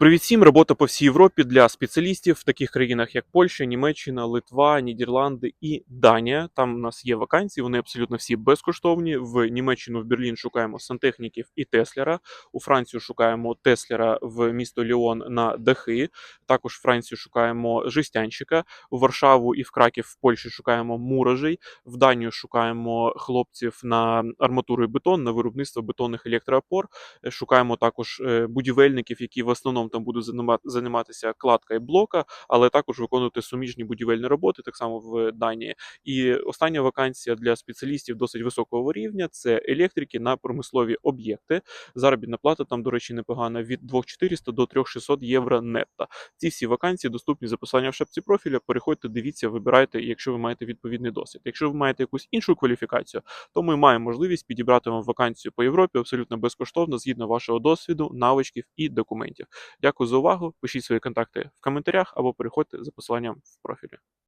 Привіт всім! Робота по всій Європі для спеціалістів в таких країнах, як Польща, Німеччина, Литва, Нідерланди і Данія. Там у нас є вакансії, вони абсолютно всі безкоштовні. В Німеччину в Берлін шукаємо сантехніків і Теслера. У Францію шукаємо Теслера в місто Ліон на дахи. Також в Францію шукаємо жестянщика. У Варшаву і в Краків в Польщі шукаємо муражей. В Данію шукаємо хлопців на арматуру і бетон, на виробництво бетонних електроопор. Е, Шукаємо також е, будівельників, які в основному там будуть займатися кладка і блока, але також виконувати суміжні будівельні роботи, так само в Данії. І остання вакансія для спеціалістів досить високого рівня це електрики на промислові об'єкти. Заробітна плата там, до речі, непогана від 2400 до 3600 євро нетто. Ці всі вакансії доступні за посиланням в шапці профіля. Переходьте, дивіться, вибирайте, якщо ви маєте відповідний досвід. Якщо ви маєте якусь іншу кваліфікацію, то ми маємо можливість підібрати вам вакансію по Європі абсолютно безкоштовно згідно вашого досвіду, навичків і документів. Дякую за увагу. Пишіть свої контакти в коментарях або переходьте за посиланням в профілі.